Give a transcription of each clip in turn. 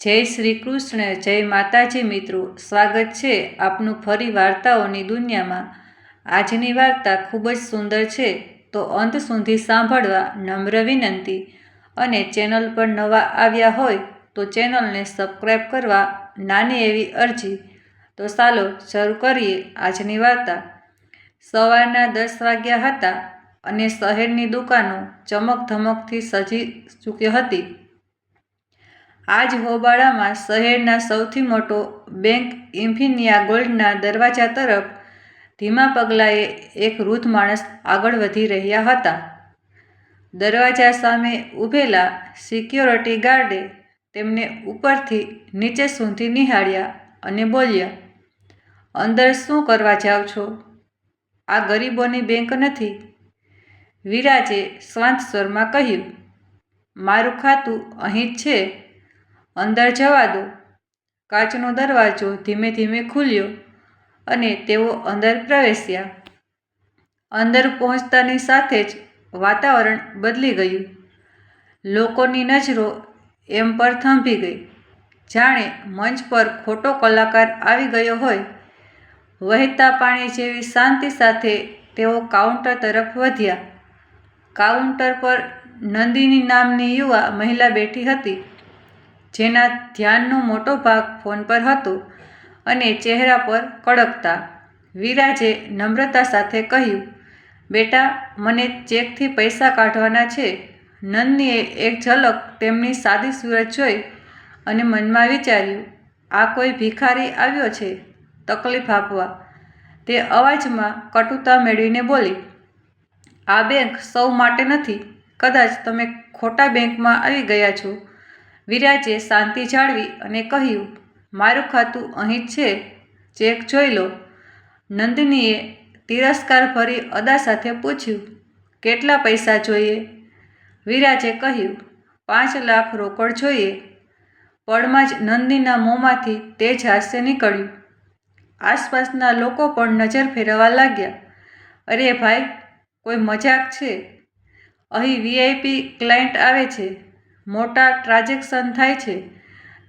જય શ્રી કૃષ્ણ, જય માતાજી મિત્રો. સ્વાગત છે આપનું ફરી વાર્તાઓની દુનિયામાં. આજની વાર્તા ખૂબ જ સુંદર છે, તો અંત સુધી સાંભળવા નમ્ર વિનંતી. અને ચેનલ પર નવા આવ્યા હોય, તો ચેનલને સબસ્ક્રાઈબ કરવા નાની એવી અરજી. તો ચાલો શરૂ કરીએ આજની વાર્તા. સવારના દસ વાગ્યા હતા અને શહેરની દુકાનો ચમક ધમકથી સજી ચૂકી હતી. આજ હોબાળામાં શહેરના સૌથી મોટો બેંક ઇન્ફિનિયા ગોલ્ડના દરવાજા તરફ ધીમા પગલાએ એક વૃદ્ધ માણસ આગળ વધી રહ્યા હતા. દરવાજા સામે ઊભેલા સિક્યોરિટી ગાર્ડે તેમને ઉપરથી નીચે સુધી નિહાળ્યા અને બોલ્યા, અંદર શું કરવા જાઓ છો? આ ગરીબોની બેંક નથી. વિરાજે શાંત સ્વરમાં કહ્યું, મારું ખાતું અહીં જ છે. અંદર જવા દો. કાચનો દરવાજો ધીમે ધીમે ખુલ્યો અને તેઓ અંદર પ્રવેશ્યા. અંદર પહોંચતાની સાથે જ વાતાવરણ બદલી ગયું. લોકોની નજરો એમ પર થંભી ગઈ. જાણે મંચ પર ખોટો કલાકાર આવી ગયો હોય. વહેતા પાણી જેવી શાંતિ સાથે તેઓ કાઉન્ટર તરફ વધ્યા. કાઉન્ટર પર નંદિની નામની યુવા મહિલા બેઠી હતી. જેના ધ્યાનનો મોટો ભાગ ફોન પર હતો અને ચહેરા પર કડકતા. વિરાજે નમ્રતા સાથે કહ્યું, બેટા, મને ચેકથી પૈસા કાઢવાના છે. નંદનીએ એક ઝલક તેમની સાદી સુરત જોઈ અને મનમાં વિચાર્યું, આ કોઈ ભિખારી આવ્યો છે? તકલીફ આપવા. તે અવાજમાં કટુતા મેળવીને બોલી, આ બેંક સૌ માટે નથી. કદાચ તમે ખોટા બેંકમાં આવી ગયા છો. વિરાજે શાંતિ જાળવી અને કહ્યું, મારું ખાતું અહીં જ છે. ચેક જોઈ લો. નંદનીએ તિરસ્કાર ભરી અદા સાથે પૂછ્યું, કેટલા પૈસા જોઈએ? વિરાજે કહ્યું, પાંચ લાખ રોકડ જોઈએ. પળમાં જ નંદીના મોંમાંથી તેજ હાસ્ય નીકળ્યું. આસપાસના લોકો પણ નજર ફેરવવા લાગ્યા, અરે ભાઈ, કોઈ મજાક છે? અહીં વીઆઈપી ક્લાયન્ટ આવે છે. મોટા ટ્રાન્ઝેક્શન થાય છે.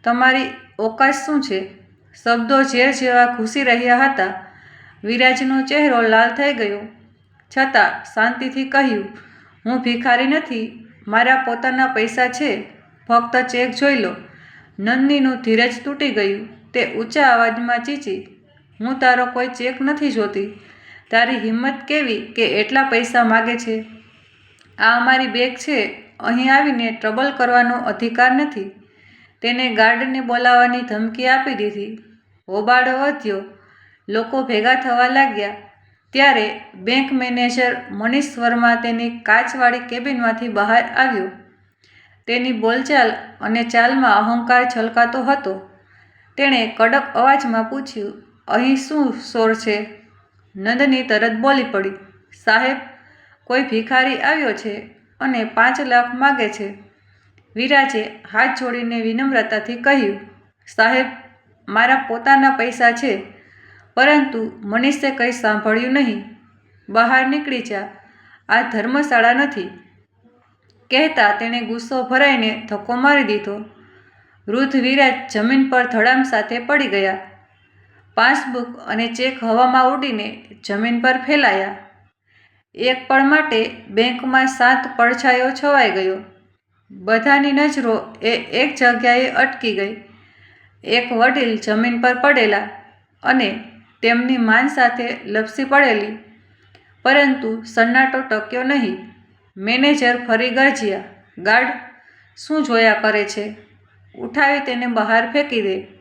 તમારી ઓકાશ શું છે? શબ્દો ઝેર જેવા ઘૂસી રહ્યા હતા. વિરાજનો ચહેરો લાલ થઈ ગયો. છતાં શાંતિથી કહ્યું, હું ભિખારી નથી. મારા પોતાના પૈસા છે. ફક્ત ચેક જોઈ લો. નંદીનું ધીરજ તૂટી ગયું. તે ઊંચા અવાજમાં ચીચી, હું તારો કોઈ ચેક નથી જોતી. તારી હિંમત કેવી કે એટલા પૈસા માગે છે? આ અમારી બેગ છે. અહીં આવીને ટ્રબલ કરવાનો અધિકાર નથી. તેને ગાર્ડને બોલાવવાની ધમકી આપી દીધી. હોબાળો વધ્યો. લોકો ભેગા થવા લાગ્યા. ત્યારે બેંક મેનેજર મનીષ વર્મા તેની કાચવાળી કેબિનમાંથી બહાર આવ્યો. તેની બોલચાલ અને ચાલમાં અહંકાર છલકાતો હતો. તેણે કડક અવાજમાં પૂછ્યું, અહીં શું શોર છે? નંદની તરત બોલી પડી, સાહેબ, કોઈ ભિખારી આવ્યો છે? અને પાંચ લાખ માગે છે. વિરાજે હાથ જોડીને વિનમ્રતાથી કહ્યું, સાહેબ, મારા પોતાના પૈસા છે, પરંતુ મનીષે કંઈ સાંભળ્યું નહીં. બહાર નીકળી જા. આ ધર્મશાળા નથી. કહેતા તેણે ગુસ્સો ભરાઈને ધક્કો મારી દીધો. વૃદ્ધ વિરાજ જમીન પર ધડામ સાથે પડી ગયા. પાસબુક અને ચેક હવામાં ઉડીને જમીન પર ફેલાયા. એક પળ માટે બેંકમાં શાંત પડછાયો છવાઈ ગયો. બધાની નજરો એ એક જગ્યાએ અટકી ગઈ. એક વડીલ જમીન પર પડેલા અને તેમની માન સાથે લપસી પડેલી. પરંતુ સન્નાટો ટક્યો નહીં. મેનેજર ફરી ગરજ્યા ગાર્ડ, શું જોયા કરે છે? ઉઠાવી તેને બહાર ફેંકી દે.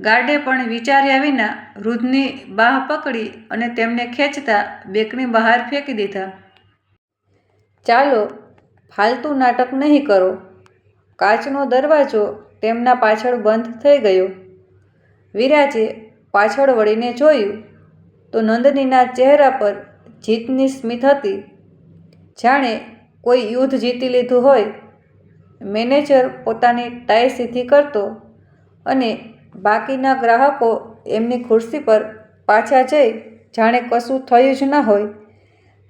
ગાર્ડે પણ વિચાર્યા વિના વૃદ્ધની બાહ પકડી અને તેમને ખેંચતા બેકની બહાર ફેંકી દીધા. ચાલો, ફાલતુ નાટક નહીં કરો. કાચનો દરવાજો તેમના પાછળ બંધ થઈ ગયો. વિરાજે પાછળ વળીને જોયું તો નંદનીના ચહેરા પર જીતની સ્મિત હતી. જાણે કોઈ યુદ્ધ જીતી લીધું હોય. મેનેજર પોતાની ટાઈ સીધી કરતો અને બાકીના ગ્રાહકો એમની ખુરશી પર પાછા જઈ જાણે કશું થયું જ ન હોય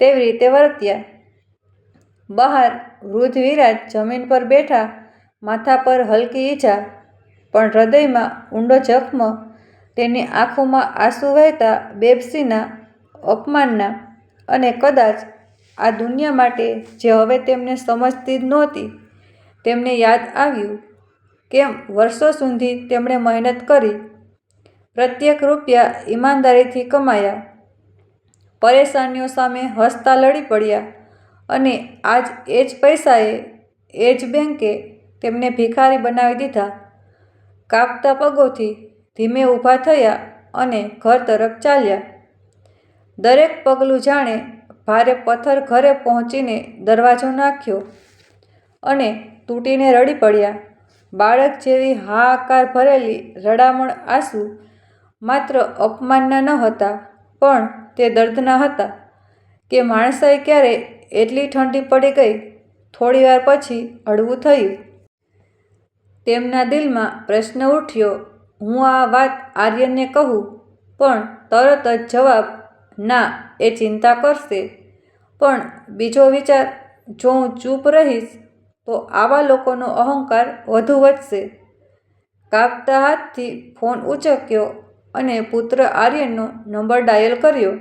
તેવી રીતે વર્ત્યા. બહાર વૃદ્ધ વિરાજ જમીન પર બેઠા, માથા પર હલકી ઈજા, પણ હૃદયમાં ઊંડો જખમ, તેની આંખોમાં આંસુ વહેતા બેબસીના અપમાનના અને કદાચ આ દુનિયા માટે જે હવે તેમને સમજતી જ નહોતી, તેમને યાદ આવ્યું કેમ વર્ષો સુધી તેમણે મહેનત કરી, પ્રત્યેક રૂપિયા ઈમાનદારીથી કમાયા. પરેશાનીઓ સામે હસતા લડી પડ્યા અને આજ એ જ પૈસાએ, એ જ બેંકે તેમને ભિખારી બનાવી દીધા. કાપતા પગોથી ધીમે ઊભા થયા અને ઘર તરફ ચાલ્યા. દરેક પગલું જાણે ભારે પથ્થર ઘરે પહોંચીને દરવાજો નાખ્યો અને તૂટીને રડી પડ્યા. બાળક જેવી હાહાકાર ભરેલી રડામણ આંસુ માત્ર અપમાનના ન હતા, પણ તે દર્દના હતા કે માણસાઈ ક્યારે એટલી ઠંડી પડી ગઈ? થોડીવાર પછી હળવું થયું. તેમના દિલમાં પ્રશ્ન ઉઠ્યો, હું આ વાત આર્યનને કહું, પણ તરત જ જવાબ, ના, એ ચિંતા કરશે. પણ બીજો વિચાર, જો હું ચૂપ રહીશ તો આવા લોકોનો અહંકાર વધુ વધશે. કાપતા હાથથી ફોન ઉચક્યો અને પુત્ર આર્યનનો નંબર ડાયલ કર્યો.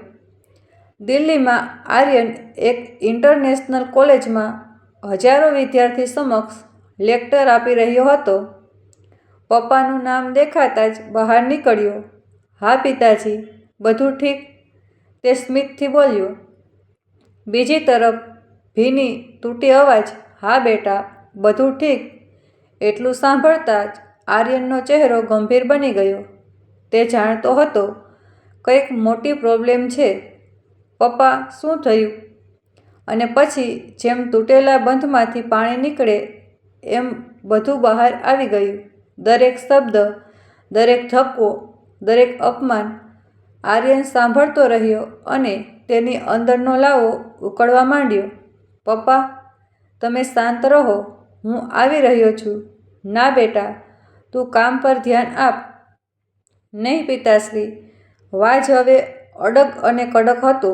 દિલ્હીમાં આર્યન એક ઇન્ટરનેશનલ કોલેજમાં હજારો વિદ્યાર્થી સમક્ષ લેક્ચર આપી રહ્યો હતો. પપ્પાનું નામ દેખાતા જ બહાર નીકળ્યો. હા, પિતાજી, બધું ઠીક? તે સ્મિતથી બોલ્યો. બીજી તરફ ભીની તૂટી અવાજ હા બેટા, બધું ઠીક. એટલું સાંભળતા જ આર્યનનો ચહેરો ગંભીર બની ગયો. તે જાણતો હતો, કંઈક મોટી પ્રોબ્લેમ છે. પપ્પા, શું થયું? અને પછી જેમ તૂટેલા બંધમાંથી પાણી નીકળે, એમ બધું બહાર આવી ગયું. દરેક શબ્દ, દરેક ધક્કો દરેક અપમાન આર્યન સાંભળતો રહ્યો અને તેની અંદરનો લાવો ઉકળવા માંડ્યો. પપ્પા તમે શાંત રહો. હું આવી રહ્યો છું. ના બેટા, તું કામ પર ધ્યાન આપ. નહીં પિતાશ્રી, વાજ હવે અડગ અને કડક હતો.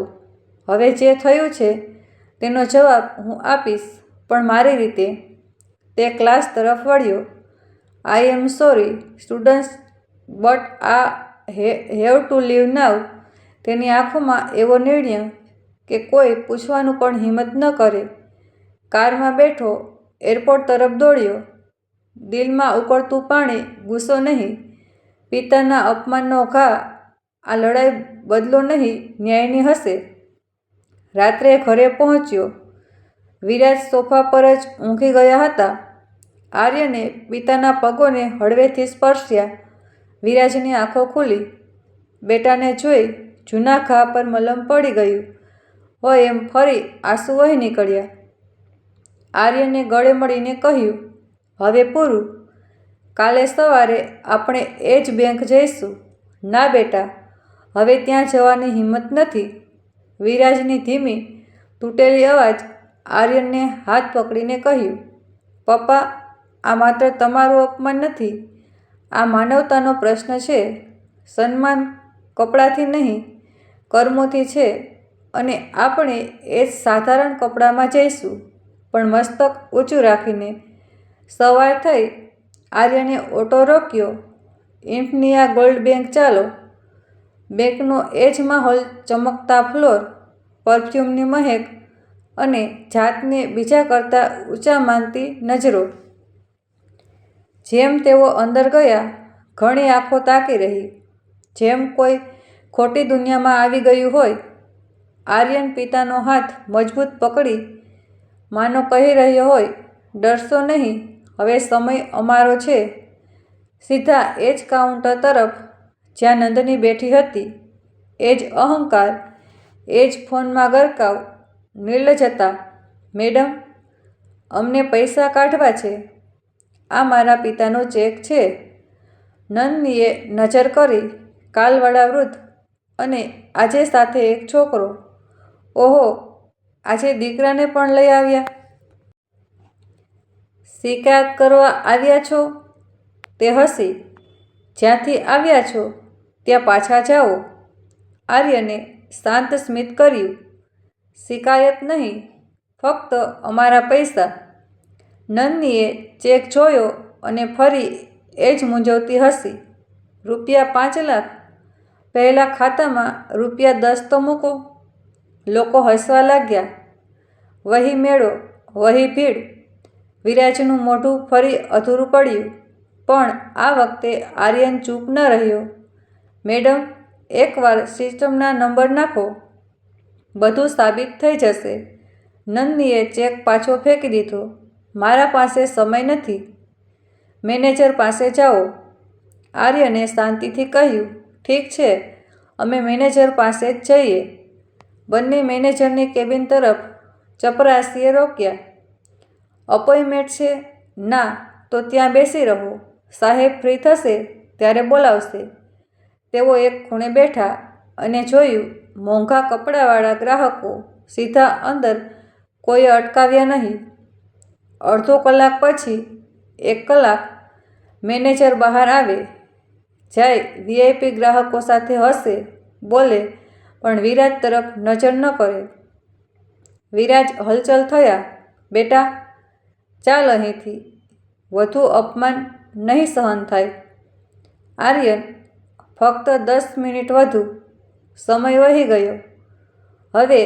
હવે જે થયું છે, તેનો જવાબ હું આપીશ, પણ મારી રીતે. તે ક્લાસ તરફ વળ્યો. I am sorry students but I have to leave now તેની આંખોમાં એવો નિર્ણય કે કોઈ પૂછવાનું પણ હિંમત ન કરે. કારમાં બેઠો, એરપોર્ટ તરફ દોડ્યો. દિલમાં ઉકળતું પાણી, ગુસ્સો નહીં. પિતાના અપમાનનો ઘા, આ લડાઈ બદલો નહીં, ન્યાયની હશે. રાત્રે ઘરે પહોંચ્યો. વિરાજ સોફા પર જ ઊંઘી ગયા હતા. આર્યને પિતાના પગોને હળવેથી સ્પર્શ્યા. વિરાજની આંખો ખુલી. બેટાને જોઈ જૂના ઘા પર મલમ પડી ગયું. હોય એમ ફરી આંસુ વહી નીકળ્યા. આર્યને ગળે મળીને કહ્યું, હવે પૂરું. કાલે સવારે આપણે એ જ બેંક જઈશું. ના બેટા, હવે ત્યાં જવાની હિંમત નથી. વિરાજની ધીમી, તૂટેલી અવાજ આર્યનને હાથ પકડીને કહ્યું, પપ્પા, આ માત્ર તમારું અપમાન નથી. આ માનવતાનો પ્રશ્ન છે. સન્માન કપડાથી નહીં, કર્મોથી છે. અને આપણે એ સાધારણ કપડામાં જઈશું. પણ મસ્તક ઊંચું રાખીને સવાર થઈ આર્યને ઓટો રોક્યો, ઇન્ફનિયા ગોલ્ડ બેંક ચાલો. બેંકનો એ જ માહોલ ચમકતા ફ્લોર, પરફ્યુમની મહેક અને જાતને બીજા કરતાં ઊંચા માનતી નજરો. જેમ તેઓ અંદર ગયા, ઘણી આંખો તાકી રહી. જેમ કોઈ ખોટી દુનિયામાં આવી ગયું હોય, આર્યન પિતાનો હાથ મજબૂત પકડી માનો કહી રહ્યો હોય, ડરશો નહીં. હવે સમય અમારો છે. સીધા એ જ કાઉન્ટર તરફ જ્યાં નંદની બેઠી હતી. એ જ અહંકાર, એ જ ફોનમાં ગરકાવ નિર્લજતા મેડમ, અમને પૈસા કાઢવા છે. આ મારા પિતાનો ચેક છે. નંદનીએ નજર કરી કાલવાળા વૃદ્ધ અને આજે સાથે એક છોકરો. ઓહો આજે દીકરાને પણ લઈ આવ્યા. શિકાયત કરવા આવ્યા છો? તે હસી, જ્યાંથી આવ્યા છો, ત્યાં પાછા જાઓ. આર્યને શાંત સ્મિત કર્યું. શિકાયત નહીં, ફક્ત અમારા પૈસા. નંદનીએ ચેક જોયો અને ફરી એ જ મૂંઝવતી હસી. રૂપિયા પાંચ લાખ? પહેલાં ખાતામાં રૂપિયા દસ તો મૂકો. લોકો હસવા લાગ્યા. વહી મેળો, વહી ભીડ, વિરાજનું મોઢું ફરી અધૂરું પડ્યું. પણ આ વખતે આર્યન ચૂપ ન રહ્યો. મેડમ, એકવાર સિસ્ટમના નંબર નાખો. બધું સાબિત થઈ જશે. નંદનીએ ચેક પાછો ફેંકી દીધો. મારા પાસે સમય નથી. મેનેજર પાસે જાઓ. આર્યને શાંતિથી કહ્યું, ઠીક છે, અમે મેનેજર પાસે જ જઈએ. બંને મેનેજરની કેબિન તરફ ચપરાસીએ રોક્યા. અપોઇન્ટમેન્ટ છે? ના, તો ત્યાં બેસી રહો. સાહેબ ફ્રી થશે, ત્યારે બોલાવશે. તેઓ એક ખૂણે બેઠા અને જોયું મોંઘા કપડાવાળા ગ્રાહકો સીધા અંદર કોઈએ અટકાવ્યા નહીં. અડધો કલાક પછી એક કલાક મેનેજર બહાર આવે. જાય, વીઆઈપી ગ્રાહકો સાથે હશે, બોલે પણ વિરાજ તરફ નજર ન કરે. વિરાજ હલચલ થયા, બેટા, ચાલ અહીંથી. વધુ અપમાન નહીં સહન થાય. આર્યન ફક્ત દસ મિનિટ વધુ સમય વહી ગયો. હવે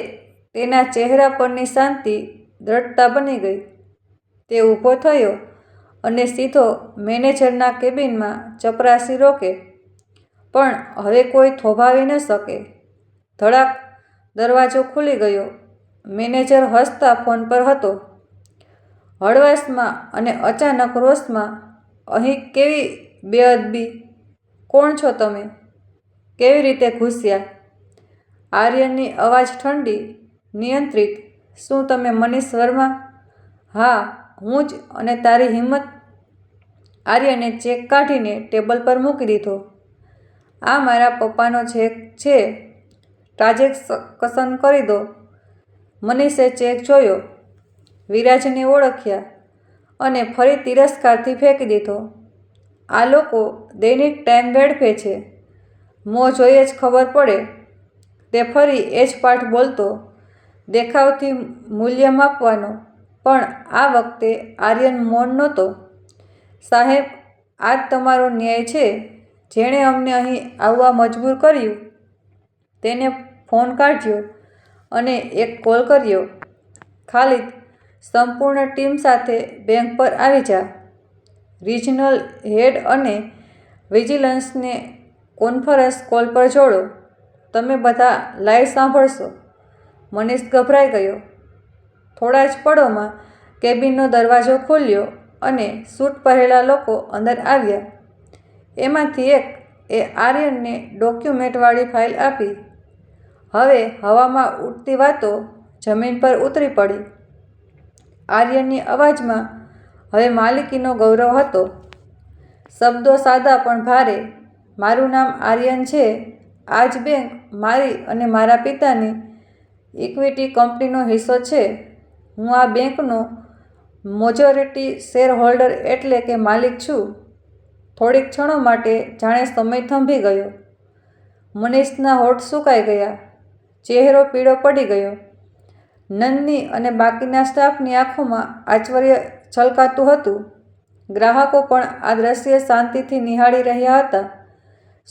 તેના ચહેરા પરની શાંતિ દ્રઢતા બની ગઈ. તે ઊભો થયો અને સીધો મેનેજરના કેબિનમાં ચપરાસી રોકે. પણ હવે કોઈ થોભાવી ન શકે. ધડાક દરવાજો ખુલી ગયો. મેનેજર હસતા ફોન પર હતો. હળવાશમાં અને અચાનક રોષમાં, અહીં કેવી બેઅદબી? કોણ છો તમે? કેવી રીતે ઘૂસ્યા? આર્યનની અવાજ ઠંડી, નિયંત્રિત. શું તમે મનીષ વર્મા? હા, હું જ અને તારી હિંમત. આર્યને ચેક કાઢીને ટેબલ પર મૂકી દીધો. આ મારા પપ્પાનો ચેક છે. ટ્રાન્ઝેક્શન કરી દો. મનીષે ચેક જોયો. વિરાજને ઓળખ્યા અને ફરી તિરસ્કારથી ફેંકી દીધો. આ લોકો દૈનિક ટાઈમ વેડફે છે. મોં જોઈએ જ ખબર પડે. તે ફરી એ જ પાઠ બોલતો. દેખાવથી મૂલ્ય માપવાનો. પણ આ વખતે આર્યન મૌન નહોતો. સાહેબ આ જ તમારો ન્યાય છે. જેણે અમને અહીં આવવા મજબૂર કર્યું. તેને ફોન કાઢ્યો અને એક કોલ કર્યો, ખાલિદ, સંપૂર્ણ ટીમ સાથે બેંક પર આવી જા. રિજનલ હેડ અને વિજિલન્સને કોન્ફરન્સ કોલ પર જોડો. તમે બધા લાઈવ સાંભળશો. મનીષ ગભરાઈ ગયો. થોડા જ પળોમાં કેબિનનો દરવાજો ખોલ્યો અને સૂટ પહેરેલા લોકો અંદર આવ્યા. એમાંથી એક એ આર્યનને ડોક્યુમેન્ટવાળી ફાઇલ આપી. હવે હવામાં ઉડતી વાતો જમીન પર ઉતરી પડી. આર્યનની અવાજમાં હવે માલિકીનો ગૌરવ હતો. શબ્દો સાદા પણ ભારે. મારું નામ આર્યન છે. આ જ બેંક મારી અને મારા પિતાની ઇક્વિટી કંપનીનો હિસ્સો છે. હું આ બેંકનો મોજોરિટી શેર હોલ્ડર એટલે કે માલિક છું. થોડીક ક્ષણો માટે જાણે સમય થંભી ગયો. મનીષના હોઠ સુકાઈ ગયા. ચહેરો પીળો પડી ગયો. નંદની અને બાકીના સ્ટાફની આંખોમાં આશ્ચર્ય છલકાતું હતું. ગ્રાહકો પણ આ દ્રશ્ય શાંતિથી નિહાળી રહ્યા હતા.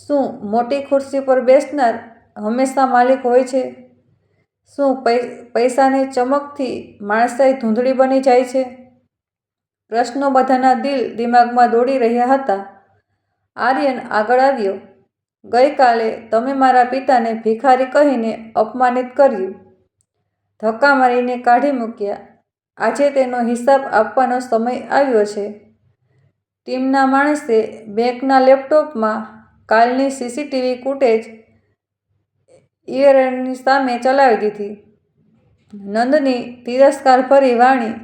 શું મોટી ખુરશી પર બેસનાર હંમેશા માલિક હોય છે? શું પૈસાની ચમકથી માણસાઈ ધૂંધળી બની જાય છે? પ્રશ્નો બધાના દિલ દિમાગમાં દોડી રહ્યા હતા. આર્યન આગળ આવ્યો. ગઈકાલે તમે મારા પિતાને ભિખારી કહીને અપમાનિત કર્યું. ધક્કા મારીને કાઢી મૂક્યા. આજે તેનો હિસાબ આપવાનો સમય આવ્યો છે. ટીમના માણસે બેંકના લેપટોપમાં કાલની સીસીટીવી ફૂટેજ ઇયરની સામે ચલાવી દીધી. નંદની તિરસ્કાર ભરી વાણી,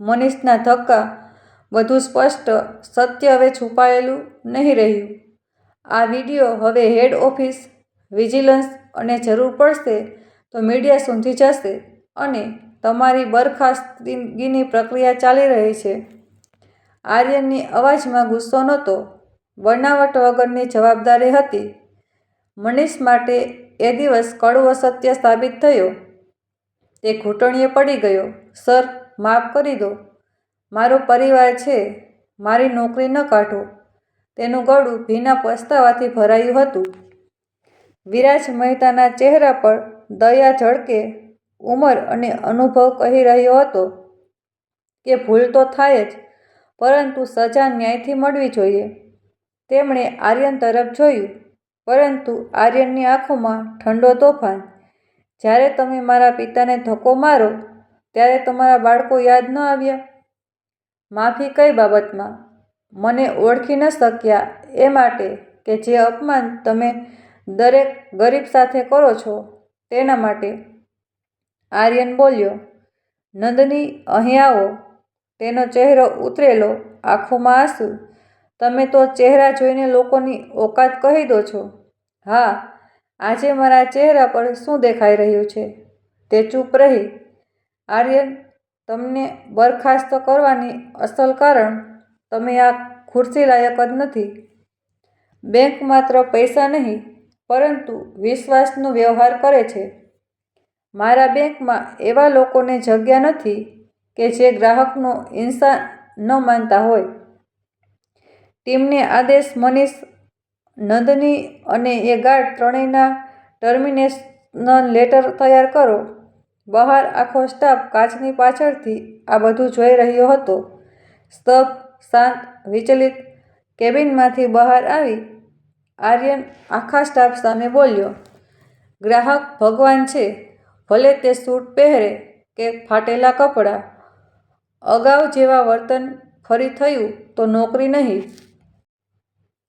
મનીષના ધક્કા વધુ સ્પષ્ટ, સત્ય હવે છુપાયેલું નહીં રહ્યું. આ વીડિયો હવે હેડ ઓફિસ, વિજિલન્સ અને જરૂર પડશે તો મીડિયા સુધી જશે અને તમારી બરખાસ્તગીની પ્રક્રિયા ચાલી રહી છે. આર્યનની અવાજમાં ગુસ્સો નહોતો બનાવટ વગરની જવાબદારી હતી. મનીષ માટે એ દિવસ કડવો સત્ય સાબિત થયો. તે ઘૂંટણીએ પડી ગયો, સર, માફ કરી દો. મારો પરિવાર છે, મારી નોકરી ન કાઢો. તેનું ગળું ભીના પસ્તાવાથી ભરાયું હતું. વિરાજ મહેતાના ચહેરા પર દયા ઝળકે ઉંમર અને અનુભવ કહી રહ્યો હતો કે ભૂલ તો થાય જ, પરંતુ સજા ન્યાયથી મળવી જોઈએ. તેમણે આર્યન તરફ જોયું, પરંતુ આર્યનની આંખોમાં ઠંડો તોફાન. જ્યારે તમે મારા પિતાને ધક્કો મારો, ત્યારે તમારા બાળકો યાદ ન આવ્યા. માફી કઈ બાબતમાં? મને ઓળખી ન શક્યા એ માટે કે જે અપમાન તમે દરેક ગરીબ સાથે કરો છો તેના માટે આર્યન બોલ્યો, નંદની, અહીં આવો. તેનો ચહેરો ઉતરેલો, આંખોમાં આંસુ. તમે તો ચહેરા જોઈને લોકોની ઓકાત કહી દો છો. હા, આજે મારા ચહેરા પર શું દેખાઈ રહ્યું છે? તે ચૂપ રહી. આર્યન, તમને બરખાસ્ત કરવાની અસલ કારણ તમે આ ખુરશી લાયક જ નથી. બેંક માત્ર પૈસા નહીં, પરંતુ વિશ્વાસનો વ્યવહાર કરે છે. મારા બેંકમાં એવા લોકોને જગ્યા નથી કે જે ગ્રાહકનો ઇન્સાન ન માનતા હોય. ટીમને આદેશ મનીષ નંદની અને એ ગાર્ડ ત્રણેયના ટર્મિનેશન લેટર તૈયાર કરો. બહાર આખો સ્ટાફ કાચની પાછળથી આ બધું જોઈ રહ્યો હતો. સ્તબ્ધ શાંત, વિચલિત કેબિનમાંથી બહાર આવી આર્યન આખા સ્ટાફ સામે બોલ્યો, ગ્રાહક ભગવાન છે, ભલે તે સૂટ પહેરે કે ફાટેલા કપડાં. અગાઉ જેવા વર્તન ફરી થયું તો નોકરી નહીં.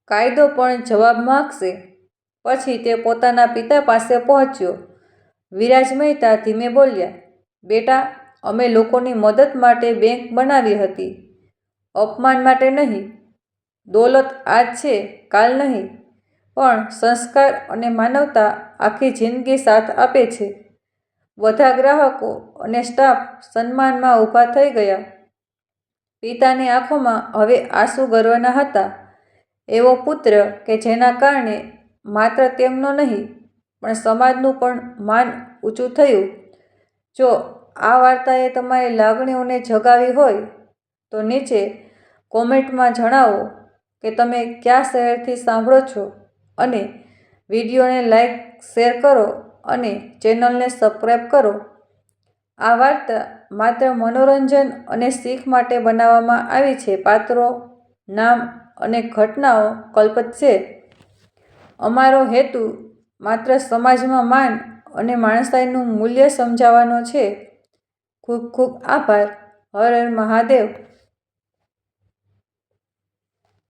કાયદો પણ જવાબ માગશે. પછી તે પોતાના પિતા પાસે પહોંચ્યો. વિરાજ મહેતા ધીમે બોલ્યા, બેટા, અમે લોકોની મદદ માટે બેંક બનાવી હતી. અપમાન માટે નહીં. દોલત આજ છે, કાલ નહીં. પણ સંસ્કાર અને માનવતા આખી જિંદગી સાથ આપે છે. બધા ગ્રાહકો અને સ્ટાફ સન્માનમાં ઊભા થઈ ગયા. પિતાની આંખોમાં હવે આંસુ ગર્વના હતા. એવો પુત્ર કે જેના કારણે માત્ર તેમનો નહીં, પણ સમાજનું પણ માન ઊંચું થયું. જો આ વાર્તાએ તમારી લાગણીઓને જગાવી હોય, તો નીચે કોમેન્ટમાં જણાવો કે તમે કયા શહેરથી સાંભળો છો અને વિડીયોને લાઈક, શેર કરો અને ચેનલને સબસ્ક્રાઈબ કરો. આ વાર્તા માત્ર મનોરંજન અને શીખ માટે બનાવવામાં આવી છે. પાત્રો, નામ અને ઘટનાઓ કલ્પિત છે. અમારો હેતુ માત્ર સમાજમાં માન અને માણસાઈનું મૂલ્ય સમજાવવાનો છે. ખૂબ ખૂબ આભાર. હર હર મહાદેવ.